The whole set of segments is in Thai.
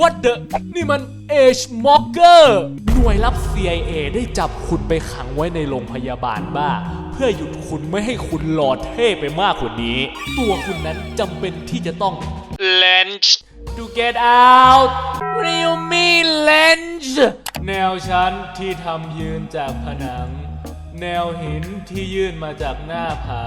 What the นี่มัน Age Mocker หน่วยลับ CIA ได้จับคุณไปขังไว้ในโรงพยาบาลบ้า เพื่อหยุดคุณไม่ให้คุณหล่อเท่ไปมากกว่านี้ ตัวคุณนั้นจำเป็นที่จะต้อง Lynch to get out What do you mean Lynch แนวชั้นที่ทำยืนจากผนัง แนวหินที่ยื่นมาจากหน้าผา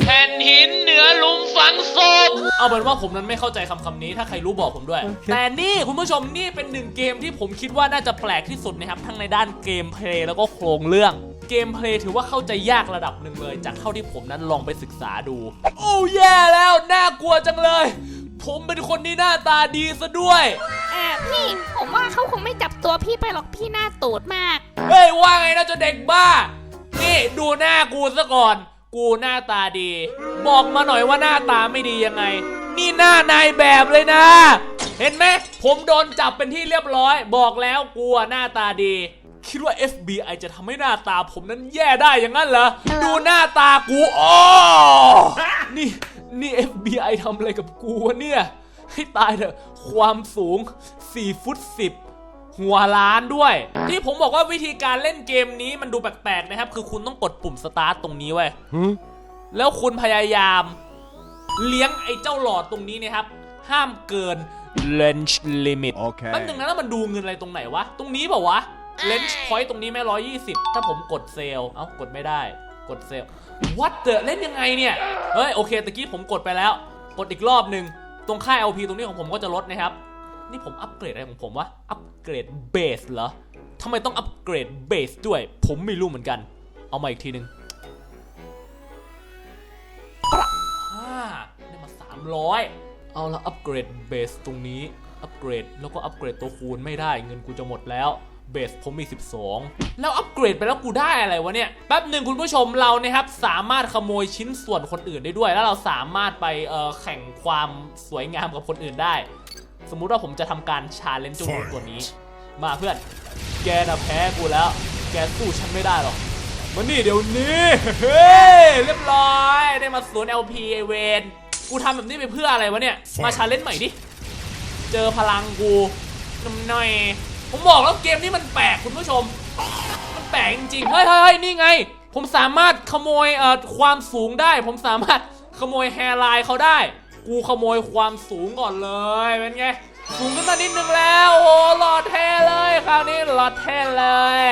แผ่นหินเหนือหลุมฝังศพ เอาเป็นว่าผมนั้นไม่เข้าใจคำคำนี้ถ้าใครรู้บอกผมด้วย แต่นี่คุณผู้ชมนี่เป็นหนึ่งเกมที่ผมคิดว่าน่าจะแปลกที่สุดนะครับทั้งในด้านเกมเพลย์แล้วก็โครงเรื่อง เกมเพลย์ถือว่าเข้าใจยากระดับหนึ่งเลย จากเท่าที่ผมนั้นลองไปศึกษาดู โอ้แย่แล้วน่ากลัวจังเลย ผมเป็นคนที่หน้าตาดีซะด้วยแอบพี่ผมว่าเขาคงไม่จับตัวพี่ไปหรอกพี่หน้าตูดมาก เฮ้ยว่าไงนะเจ้าเด็กบ้า นี่ดูหน้ากูซะก่อน กูหน้าตาดี บอกมาหน่อยว่าหน้าตาไม่ดียังไง นี่หน้านายแบบเลยนะ เห็นไหมผมโดนจับเป็นที่เรียบร้อย บอกแล้วกูอะหน้าตาดี คิดว่า FBI จะทำให้หน้าตาผมนั้นแย่ได้อย่างนั้นเหรอ ดูหน้าตากูอ๋อนี่นี่ FBI ทำอะไรกับกูวะเนี่ย ให้ตายเถอะ ความสูง 4 ฟุต 10 หัวล้านด้วย ที่ผมบอกว่าวิธีการเล่นเกมนี้มันดูแปลกๆนะครับ คือคุณต้องกดปุ่มสตาร์ทตรงนี้ไว้ยแล้วคุณพยายาม เลี้ยงไอ้เจ้าหลอดตรงนี้เนะครับ ห้ามเกิน range limit โอเคแป๊บนึงนะแล้วมันดูเงินอะไรตรงไหนวะ ตรงนี้เปล่าวะ range point ตรงนี้แม่ร้อยยี่สิบถ้าผมกดเซลเอ้ากดไม่ได้ กดเซล what the เล่นยังไงเนี่ยเฮ้ยโอเคตะกี้ผมกดไปแล้ว กดอีกรอบหนึ่งตรงค่าย LP ตรงนี้ของผมก็จะลดนะครับ นี่ผมอัปเกรดอะไรของผมวะ อัปเกรดเบสเหรอทำไมต้องอัปเกรดเบสด้วย ผมไม่รู้เหมือนกัน เอามาอีกทีหนึ่งห้าได้มา 300 เอาละอัปเกรดเบสตรงนี้ อัปเกรดแล้วก็อัปเกรดตัวคูณไม่ได้ เงินกูจะหมดแล้วเบสผมมี 12 แล้วอัปเกรดไปแล้วกูได้อะไรวะเนี่ย แป๊บหนึ่งคุณผู้ชมเรานะครับ สามารถขโมยชิ้นส่วนคนอื่นได้ด้วย แล้วเราสามารถไปแข่งความสวยงามกับคนอื่นได้ สมมุติว่าผมจะทำการชาเลนจ์เจ้าหนูตัวนี้ มาเพื่อน แกน่ะแพ้กูแล้ว แกสู้ฉันไม่ได้หรอกมานี่เดี๋ยวนี้เฮ้ยเรียบร้อยได้มาสวน LP ไอเวนกูทำแบบนี้ไปเพื่ออะไรวะเนี่ย มาชาเลนจ์ใหม่ดิ เจอพลังกูนำหน่อยผมบอกแล้วเกมนี้มันแปลกคุณผู้ชม มันแปลกจริงๆเฮ้ยเฮ้ยเฮ้ยนี่ไง ผมสามารถขโมยเอ่อความสูงได้ ผมสามารถขโมยแฮร์ไลน์เขาได้ กูขโมยความสูงก่อนเลยเป็นไงสูงขึ้นมานิดนึงแล้ว โอ้โหหลอดเท่เลยคราวนี้หลอดเท่เลย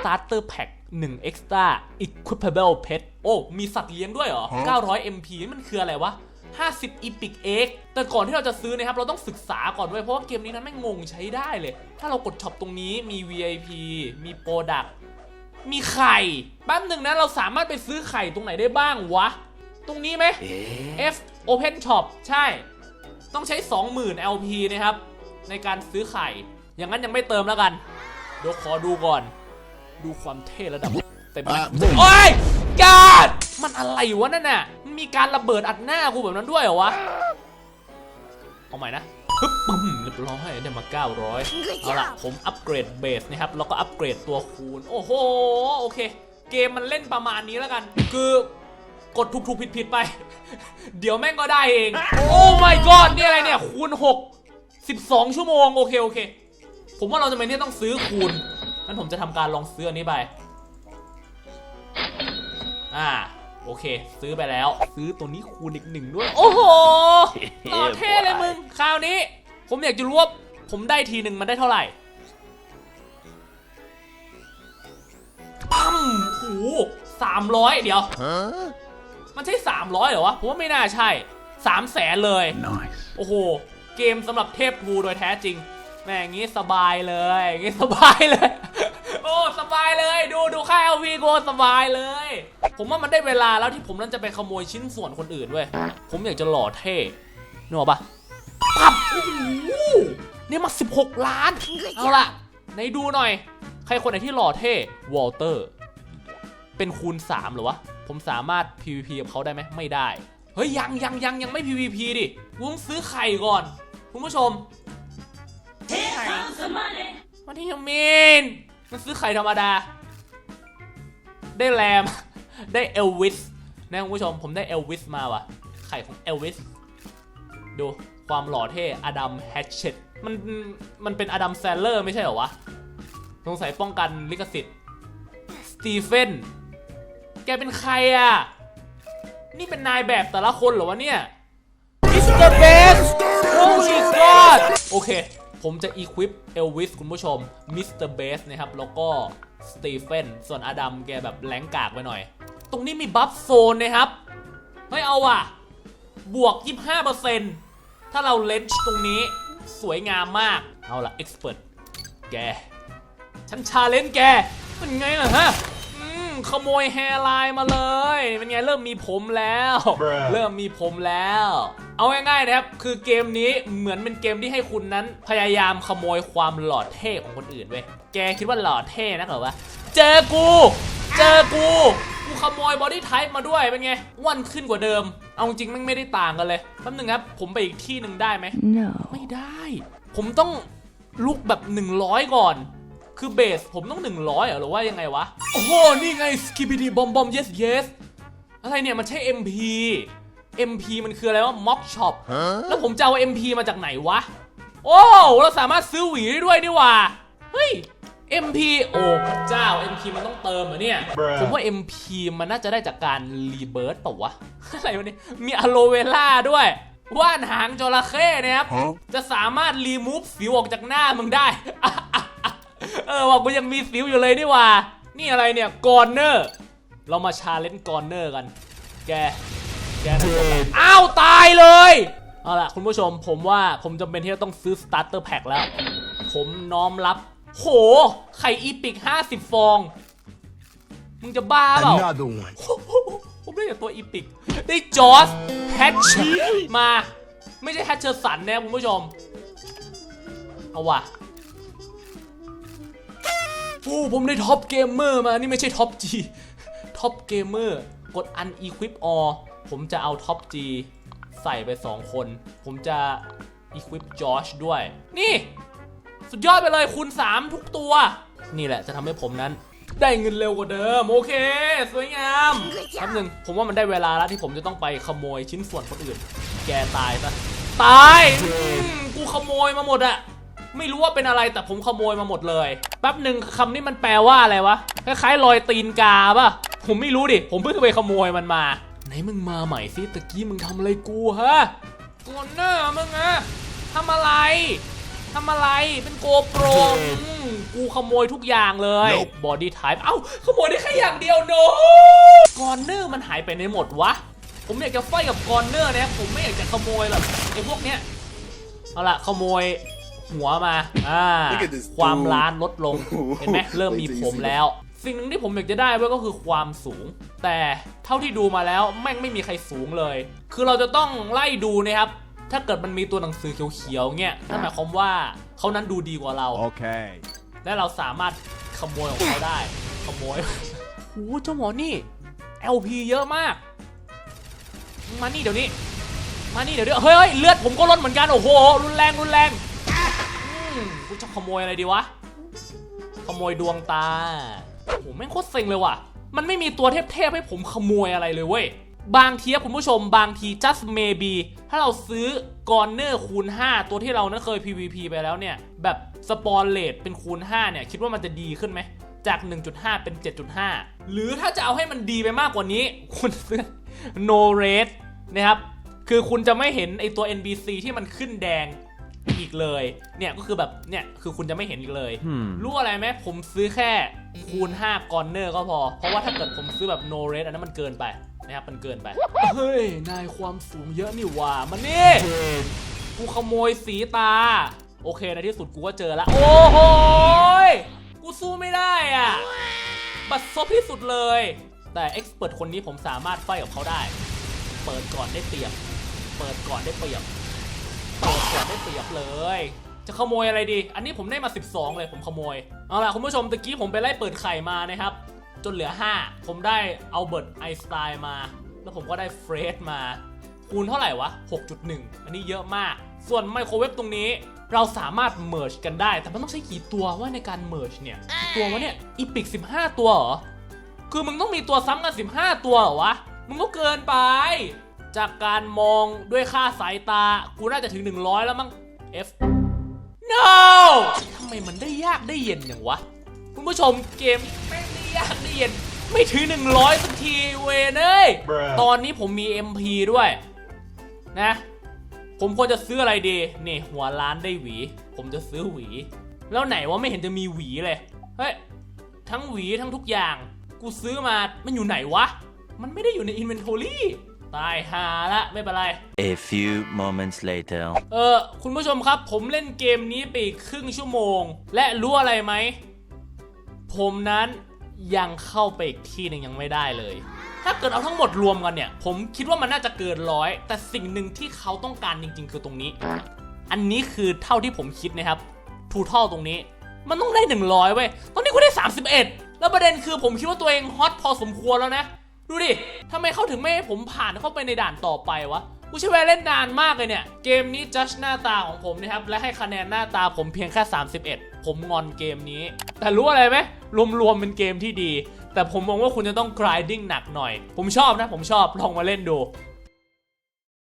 Starter Pack 1 Extra Equipable Pet โอ้ มีสัตว์เลี้ยงด้วยเหรอ 900 MP นี่มันคืออะไรวะ 50 Epic X แต่ก่อนที่เราจะซื้อนะครับ เราต้องศึกษาก่อนด้วย เพราะว่าเกมนี้นั้นไม่งงใช้ได้เลย ถ้าเรากดช็อปตรงนี้มี VIP มีโปรดักมีไข่แป๊บหนึ่งนะ เราสามารถไปซื้อไข่ตรงไหนได้บ้างวะ ตรงนี้ไหม F Open Shop ใช่ ต้องใช้ 20,000 LP นะครับ ในการซื้อไข่ อย่างนั้นยังไม่เติมแล้วกัน เดี๋ยวขอดูก่อน ดูความเท่ระดับเต็มอะโอ้ยกาดมันอะไรวะนั่นน่ะ มันมีการระเบิดอัดหน้ากูแบบนั้นด้วยเหรอวะ เอาใหม่นะฮึบปึ้มเรียบร้อยได้มา 900 เอาล่ะผมอัปเกรดเบสนะครับ แล้วก็อัปเกรดตัวคูณ โอ้โห โอเค เกมมันเล่นประมาณนี้แล้วกัน คือ กดถูกๆผิดๆไป เดี๋ยวแม่งก็ได้เอง โอ้ my god นี่อะไรเนี่ย คูณ 6 12 ชั่วโมง โอเค โอเค ผมว่าเราจะไม่เนี่ยต้องซื้อคูณงั้นผมจะทำการลองซื้ออันนี้ไป อ่า โอเค ซื้อไปแล้ว ซื้อตัวนี้คูณอีกหนึ่งด้วย โอ้โหหล่อเท่เลยมึง คราวนี้ ผมอยากจะรู้ว่าผมได้ทีหนึ่งมันได้เท่าไหร่ปั๊มโอ้โหสามร้อยเดี๋ยว Huh? มันใช่สามร้อยเหรอวะ ผมว่าไม่น่าใช่สามแสนเลย Nice. โอ้โห เกมสำหรับเทพทูโดยแท้จริง แม่งอย่างงี้สบายเลยอย่างงี้สบายเลย โอ้ สบายเลย ดูดูค่ายเอวีโกสบายเลย ผมว่ามันได้เวลาแล้วที่ผมนั้นจะไปขโมยชิ้นส่วนคนอื่นเว้ย ผมอยากจะหล่อเท่นึกออกปะปั๊บโอ้โหเนี่ยมา 16 ล้าน เอาล่ะไหนดูหน่อย ใครคนไหนที่หล่อเท่ วอลเตอร์ เป็นคูณ3เหรอวะ ผมสามารถ PVP กับเขาได้ไหมไม่ได้ เฮ้ยยังยังยังยังไม่ PVP ดิกูต้องซื้อไข่ก่อน คุณผู้ชมไข่วันที่ยังมีนมันซื้อไข่ธรรมดา ได้แรม ได้เอลวิสนะคุณผู้ชมผมได้เอลวิสมาว่ะ ไข่ของเอลวิสดูความหล่อเท่อดัมแฮชเชตมันมันเป็นอดัมแซนเลอร์ไม่ใช่เหรอวะ สงสัยป้องกันลิขสิทธิ์สตีเฟน แกเป็นใครอะ นี่เป็นนายแบบแต่ละคนเหรอวะเนี่ย มิสเตอร์เบส Holy God โอเค ผมจะ equip เอลวิสคุณผู้ชม มิสเตอร์เบสนะครับ แล้วก็สตีเฟน ส่วนอดัมแกแบบแหลงกากไปหน่อย ตรงนี้มีบัฟโซนนะครับ ไม่เอาอะ บวก 25%ถ้าเราเลนจ์ตรงนี้สวยงามมาก เอาล่ะเอ็กซ์เพรสแก ฉันชาเลนจ์แก เป็นไงล่ะฮะอืม ขโมยแฮร์ไลน์มาเลย เป็นไงเริ่มมีผมแล้ว Bruh เริ่มมีผมแล้ว เอาง่ายๆนะครับ คือเกมนี้เหมือนเป็นเกมที่ให้คุณนั้น พยายามขโมยความหล่อเท่ของคนอื่นเว้ย แกคิดว่าหล่อเท่นักเหรอวะ เจอกู เจอกู กูขโมยบอดี้ไทป์มาด้วย เป็นไงอ้วันขึ้นกว่าเดิม เอาจริงๆแมันไม่ได้ต่างกันเลยแป๊บนึงครับ ผมไปอีกที่หนึ่งได้ไหม No. ไม่ได้ ผมต้องลุกแบบ 100 ก่อน คือเบสผมต้อง 100เหรอหรือว่ายังไงวะ โอ้โห นี่ไง skibidi bom bom yes yes อะไรเนี่ย มันใช่ MP MP มันคืออะไรวะ mock shop แล้วผมจะเอา MP มาจากไหนวะ โอ้เราสามารถซื้อหวีได้ด้วยนี่หว่าเฮ้ย MP โอ้พระเจ้า MP มันต้องเติมเหรอเนี่ย Bruh ผมว่า MP มันน่าจะได้จากการรีเบิร์ตเปล่าวะ อะไรวะเนี่ยมีอะโลเวล่าด้วย ว่านหางจระเข้นะครับ จะสามารถรีมูฟสิวออกจากหน้ามึงได้ เออว่ากูยังมีสิวอยู่เลยนี่หว่า นี่อะไรเนี่ยกอร์เนอร์เรามาชาเลนจ์กอร์เนอร์กัน แก แกนะอ้าวตายเลย เอาล่ะ คุณผู้ชมผมว่าผมจำเป็นที่จะต้องซื้อสตาร์เตอร์แพ็คแล้ว ผมน้อมรับ โห ไข่อีปิก 50 ฟอง มึงจะบ้าเปล่า Another one. ผมได้แต่ตัวอีพิก ได้จอร์สแฮชชีมา ไม่ใช่แฮชเชอร์สันนะคุณผู้ชม เอาว่ะโอ้ ผมได้ท็อปเกมเมอร์มา นี่ไม่ใช่ท็อปจีท็อปเกมเมอร์กดอันอีควิปออผมจะเอาท็อปจีใส่ไป 2 คน ผมจะอีควิปจอชด้วย นี่ สุดยอดไปเลยคูณ 3 ทุกตัว นี่แหละจะทำให้ผมนั้น ได้เงินเร็วกว่าเดิม โอเค สวยงามแป๊บนึงผมว่ามันได้เวลาแล้วที่ผมจะต้องไปขโมยชิ้นส่วนคนอื่น แกตายซะตายกูขโมยมาหมดอะ ไม่รู้ว่าเป็นอะไรแต่ผมขโมยมาหมดเลยแป๊บหนึ่งคำนี้มันแปลว่าอะไรวะคล้ายๆรอยตีนกาป่ะผมไม่รู้ดิ ผมเพิ่งไปขโมยมันมา ไหนมึงมาใหม่สิตะกี้มึงทำอะไรกูฮะก่อนหน้ามึงอะทำอะไรทำอะไรเป็นโกโปรกูขโมยทุกอย่างเลย Nope บอดี้ไทป์เอ้าขโมยได้แค่อย่างเดียวโนกอนเนอร์มันหายไปในหมดวะผมอยากจะไฟกับกอนเนอร์นะผมไม่อยากจะขโมยหรอกไอ้พวกเนี้ยเอาล่ะขโมย หัวมาอ่า Look at this ความ dude ล้านลดลงโอ้โหเห็นไหมเริ่มมี Wait till ผ you ม see แล้ว สิ่งหนึ่งที่ผมอยากจะได้เว้ยก็คือความสูง แต่เท่าที่ดูมาแล้วแม่งไม่มีใครสูงเลย คือเราจะต้องไล่ดูนะครับถ้าเกิดมันมีตัวหนังสือเขียวๆเงี้ยนั่นหมายความว่าเขานั้นดูดีกว่าเรา Okay. และเราสามารถขโมยของเขาได้ ขโมยโอ้โหเจ้าหมอนี่ LP เยอะมาก มานี่เดี๋ยวนี้ มานี่เดี๋ยวนี้เฮ้ยเฮ้ยเลือดผมก็ลดเหมือนกัน โอ้โห รุนแรง รุนแรงอืม กูจะขโมยอะไรดีวะ ขโมยดวงตาโอ้โหแม่งโคตรเซ็งเลยว่ะ มันไม่มีตัวเทพๆให้ผมขโมยอะไรเลยเว้ย บางทีคุณผู้ชมบางที just maybe ถ้าเราซื้อกอนเนอร์คูณ 5 ตัวที่เรานั้นเคย PVP ไปแล้วเนี่ย แบบสปอนเลตเป็นคูณ 5 เนี่ย คิดว่ามันจะดีขึ้นไหม จาก 1.5 เป็น 7.5 หรือถ้าจะเอาให้มันดีไปมากกว่านี้ คุณซื้อ no rate นะครับ คือคุณจะไม่เห็นไอตัว NBC ที่มันขึ้นแดง อีกเลย เนี่ยก็คือแบบ เนี่ยคือคุณจะไม่เห็นอีกเลย Hmm. รู้อะไรไหมผมซื้อแค่คูณ5กอนเนอร์ก็พอ เพราะว่าถ้าเกิดผมซื้อแบบ no rate อันนั้นมันเกินไปนะครับ มันเกินไป เฮ้ย นายความสูงเยอะนี่หว่า มันนี่กูขโมยสีตา โอเคในที่สุดกูก็เจอแล้วโอ้โหยกูสู้ไม่ได้อะ บัดซบที่สุดเลย แต่เอ็กซ์เพรสคนนี้ผมสามารถไฟกับเขาได้ เปิดก่อนได้เปรียบ เปิดก่อนได้เปรียบเปิด ก่อนได้เปรียบเลย จะขโมยอะไรดี อันนี้ผมได้มา 12 เลยผมขโมย เอาล่ะคุณผู้ชมตะกี้ผมไปไล่เปิดไข่มานะครับ จนเหลือ 5 ผมได้เอาเบิร์ตไอสไตล์มา แล้วผมก็ได้เฟรดมาคูณเท่าไหร่วะ 6.1 อันนี้เยอะมาก ส่วนไมโครเวฟตรงนี้เราสามารถเมิร์ชกันได้ แต่มันต้องใช้กี่ตัวว่าในการเมิร์ชเนี่ย ตัววะเนี่ย อีพิก 15 ตัวเหรอ คือมึงต้องมีตัวซ้ำกัน 15 ตัวเหรอวะ มึงก็เกินไป จากการมองด้วยค่าสายตา กูน่าจะถึง 100 แล้วมั้ง F no ทำไมมันได้ยากได้เย็นอย่างวะ คุณผู้ชมเกมแม่งได้ยากได้เย็น ไม่ถึง 100 สักทีเวนเอ้ย Bruh ตอนนี้ผมมี MP ด้วย นะ ผมควรจะซื้ออะไรดี นี่หัวร้านได้หวี ผมจะซื้อหวี แล้วไหนว่าไม่เห็นจะมีหวีเลย เฮ้ย ทั้งหวีทั้งทุกอย่าง กูซื้อมา มันอยู่ไหนวะ มันไม่ได้อยู่ในอินเวนทอรี่ ตายหาละไม่เป็นไร A few moments later. เออคุณผู้ชมครับผมเล่นเกมนี้ไปอีกครึ่งชั่วโมง และรู้อะไรไหม ผมนั้นยังเข้าไปอีกที่หนึ่งยังไม่ได้เลย ถ้าเกิดเอาทั้งหมดรวมกันเนี่ย ผมคิดว่ามันน่าจะเกินร้อย แต่สิ่งหนึ่งที่เขาต้องการจริง ๆ คือตรงนี้ อันนี้คือเท่าที่ผมคิดนะครับทูทัลตรงนี้ มันต้องได้ 100เว้ยตอนนี้กูได้ 31 แล้วประเด็นคือผมคิดว่าตัวเองฮอตพอสมควรแล้วนะ ดูดิทำไมเขาถึงไม่ให้ผมผ่านเข้าไปในด่านต่อไปวะกูใช้เวลาเล่นนานมากเลยเนี่ย เกมนี้จัดหน้าตาของผมนะครับ และให้คะแนนหน้าตาผมเพียงแค่ 31 ผมงอนเกมนี้ แต่รู้อะไรไหมรวมๆเป็นเกมที่ดี แต่ผมมองว่าคุณจะต้อง grinding หนักหน่อย ผมชอบนะ ผมชอบลองมาเล่นดู